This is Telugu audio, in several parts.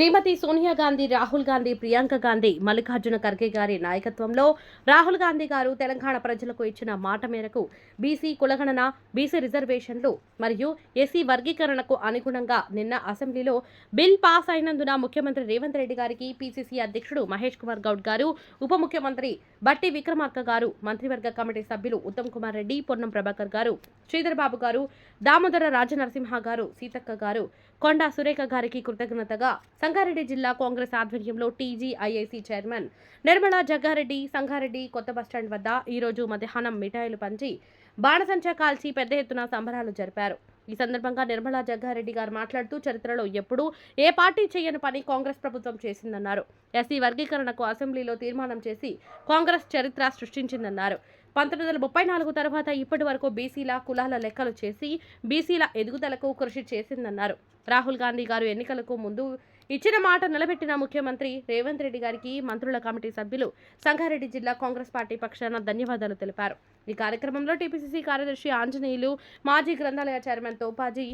శ్రీమతి సోనియా గాంధీ రాహుల్ గాంధీ ప్రియాంక గాంధీ మల్లికార్జున ఖర్గే గారి నాయకత్వంలో రాహుల్ గాంధీ గారు తెలంగాణ ప్రజలకు ఇచ్చిన మాట మేరకు బీసీ కులగణన బీసీ రిజర్వేషన్లు మరియు ఎస్సీ వర్గీకరణకు అనుగుణంగా నిన్న అసెంబ్లీలో బిల్ పాస్ అయినందున ముఖ్యమంత్రి రేవంత్ రెడ్డి గారికి పీసీసీ అధ్యక్షుడు మహేష్ కుమార్ గౌడ్ గారు ఉప ముఖ్యమంత్రి బట్టి విక్రమార్క గారు మంత్రివర్గ కమిటీ సభ్యులు ఉత్తమ్ కుమార్ రెడ్డి పొన్నం ప్రభాకర్ గారు శ్రీధర్ బాబు గారు దామోదర రాజనరసింహ గారు సీతక్క గారు కొండా సురేఖ గారికి కృతజ్ఞతగా సంగారెడ్డి జిల్లా కాంగ్రెస్ ఆధ్వర్యంలో టీజీఐఐసి చైర్మన్ నిర్మలా జగ్గారెడ్డి సంగారెడ్డి కొత్త బస్టాండ్ వద్ద ఈరోజు మధ్యాహ్నం మిఠాయిలు పంచి బాణసంచా కాల్చి పెద్ద ఎత్తున సంబరాలు జరిపారు. ఈ సందర్భంగా నిర్మలా జగ్గారెడ్డి గారు మాట్లాడుతూ చరిత్రలో ఎప్పుడూ ఏ పార్టీ చేయని పని కాంగ్రెస్ ప్రభుత్వం చేసిందన్నారు. ఎస్సీ వర్గీకరణకు అసెంబ్లీలో తీర్మానం చేసి కాంగ్రెస్ చరిత్ర సృష్టించిందన్నారు. పంతొమ్మిది వందల ముప్పై నాలుగు తర్వాత ఇప్పటి వరకు బీసీల కులాల లెక్కలు చేసి బీసీల ఎదుగుదలకు కృషి చేసిందన్నారు. రాహుల్ గాంధీ గారు ఎన్నికలకు ముందు ఇచ్చిన మాట నిలబెట్టిన ముఖ్యమంత్రి రేవంత్ రెడ్డి గారికి మంత్రుల కమిటీ సభ్యులు సంగారెడ్డి జిల్లా కాంగ్రెస్ పార్టీ పక్షాన ధన్యవాదాలు తెలిపారు. ఈ కార్యక్రమంలో టీపీసీసీ కార్యదర్శి ఆంజనేయులు మాజీ గ్రంథాలయ chairman Topaji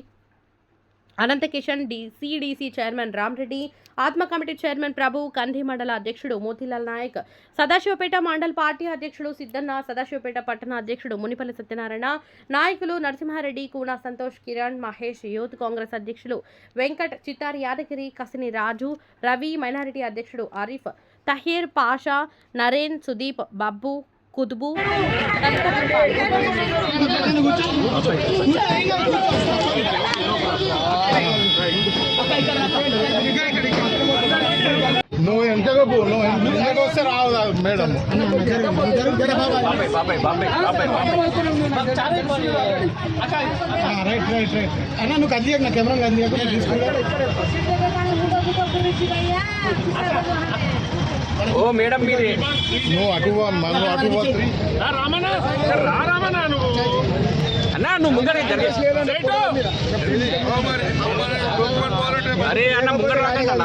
Anantakishan D CDC chairman Ramreddy ATMA committee chairman Prabhu Kandi మండల అధ్యక్షుడు మోతీలాల్ నాయక్ సదాశివపేట మండల్ పార్టీ అధ్యక్షుడు సిద్ధన్న సదాశివపేట పట్టణ అధ్యక్షుడు మునిపల్లి సత్యనారాయణ నాయకులు నరసింహారెడ్డి కూన సంతోష్ కిరణ్ మహేష్ యూత్ కాంగ్రెస్ అధ్యక్షులు వెంకట్ చిత్తారి యాదగిరి కసిని రాజు రవి మైనారిటీ అధ్యక్షుడు ఆరిఫ్ తహీర్ పాషా నరేన్ సుదీప్ బబ్బు కుతుబు తదితరులు నువ్వు ఎంతగా పో నువ్వు ఎంతగా వస్తే రావు మేడం. Right right right. అన్న నువ్వు కదిలియకు నా కెమెరా తీసుకుంటా ఓ మేడం మీరే నువ్వు అటు నువ్వు అటు పోతుంది అన్నా నువ్వు ముందర అరే అన్న ముందర రాకండి అన్న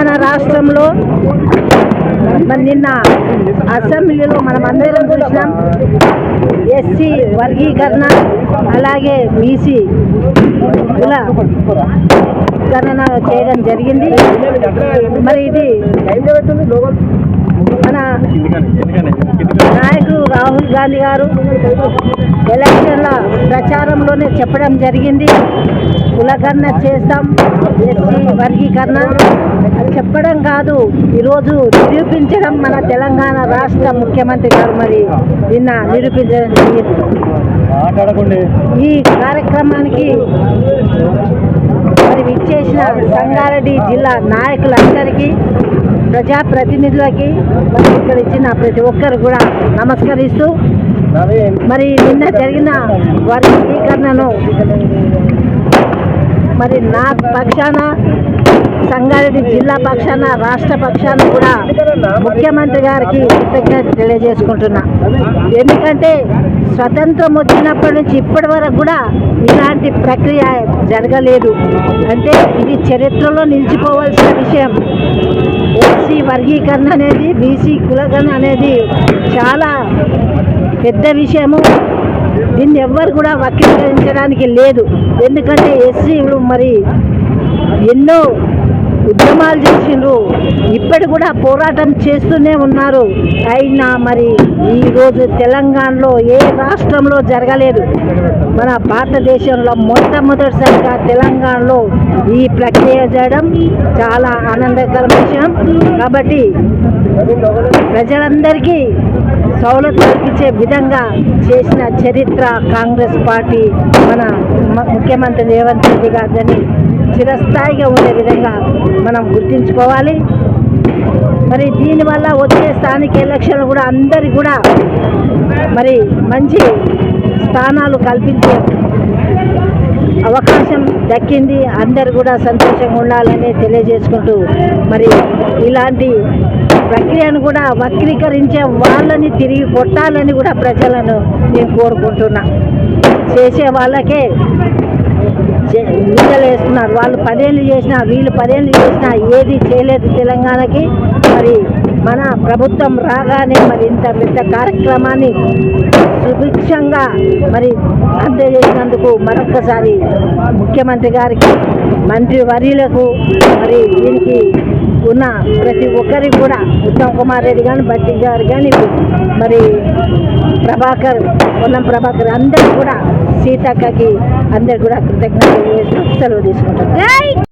తెలంగాణ రాష్ట్రంలో మరి నిన్న అసెంబ్లీలో మనం అందరం చూసినాం ఎస్సీ వర్గీకరణ అలాగే బీసీ కుల గణన చేయడం జరిగింది. మరి ఇది మన నాయకుడు రాహుల్ గాంధీ గారు ఎలక్షన్ల ప్రచారంలోనే చెప్పడం జరిగింది. కులకరణ చేస్తాం ఎస్సీ వర్గీకరణ చెప్పడం కాదు ఈరోజు నిరూపించడం మన తెలంగాణ రాష్ట్ర ముఖ్యమంత్రి గారు మరి నిన్న నిరూపించడం జరిగింది. ఈ కార్యక్రమానికి మరి విచ్చేసిన సంగారెడ్డి జిల్లా నాయకులందరికీ ప్రజాప్రతినిధులకి మరి ఇక్కడ ఇచ్చిన ప్రతి ఒక్కరు కూడా నమస్కరిస్తూ మరి నిన్న జరిగిన వర్గీకరణను మరి నా పక్షాన సంగారెడ్డి జిల్లా పక్షాన రాష్ట్ర పక్షాన కూడా ముఖ్యమంత్రి గారికి కృతజ్ఞత తెలియజేసుకుంటున్నా. ఎందుకంటే స్వతంత్రం వచ్చినప్పటి నుంచి ఇప్పటి వరకు కూడా ఇలాంటి ప్రక్రియ జరగలేదు. అంటే ఇది చరిత్రలో నిలిచిపోవాల్సిన విషయం. ఎస్సీ వర్గీకరణ అనేది బీసీ కులగణ అనేది చాలా పెద్ద విషయము. దీన్ని ఎవ్వరు కూడా వక్రీకరించడానికి లేదు. ఎందుకంటే ఎస్సీలు మరి ఎన్నో ఉద్యమాలు చేసిండ్రు. ఇప్పటి కూడా పోరాటం చేస్తూనే ఉన్నారు. అయినా మరి ఈరోజు తెలంగాణలో ఏ రాష్ట్రంలో జరగలేదు. మన భారతదేశంలో మొట్టమొదటిసారిగా తెలంగాణలో ఈ ప్రక్రియ చేయడం చాలా ఆనందకర విషయం. కాబట్టి ప్రజలందరికీ సౌలత్ కల్పించే విధంగా చేసిన చరిత్ర కాంగ్రెస్ పార్టీ మన ముఖ్యమంత్రి రేవంత్ రెడ్డి గారిని చిరస్థాయిగా ఉండే విధంగా మనం గుర్తించుకోవాలి. మరి దీనివల్ల వచ్చే స్థానిక ఎలక్షన్లు కూడా అందరికి కూడా మరి మంచి స్థానాలు కల్పించే అవకాశం దక్కింది. అందరు కూడా సంతోషంగా ఉండాలని తెలియజేసుకుంటూ మరి ఇలాంటి ప్రక్రియను కూడా వక్రీకరించే వాళ్ళని తిరిగి కొట్టాలని కూడా ప్రజలను నేను కోరుకుంటున్నా. చేసే వాళ్ళకే చే- వేస్తున్నారు. వాళ్ళు పదేళ్ళు చేసినా వీళ్ళు పదేళ్ళు చేసినా ఏది చేయలేదు తెలంగాణకి. మరి మన ప్రభుత్వం రాగానే మరి ఇంత పెద్ద కార్యక్రమాన్ని సుభిక్షంగా మరి అందజేసినందుకు మరొక్కసారి ముఖ్యమంత్రి గారికి మంత్రి వర్యులకు మరి దీనికి ఉన్న ప్రతి ఒక్కరికి కూడా ఉత్తమ్ కుమార్ రెడ్డి కానీ బట్టి గారు కానీ మరి ప్రభాకర్ పొన్నం ప్రభాకర్ అందరికి కూడా సీతక్కకి అందరు కూడా కృతజ్ఞతలు సెలవు తీసుకుంటారు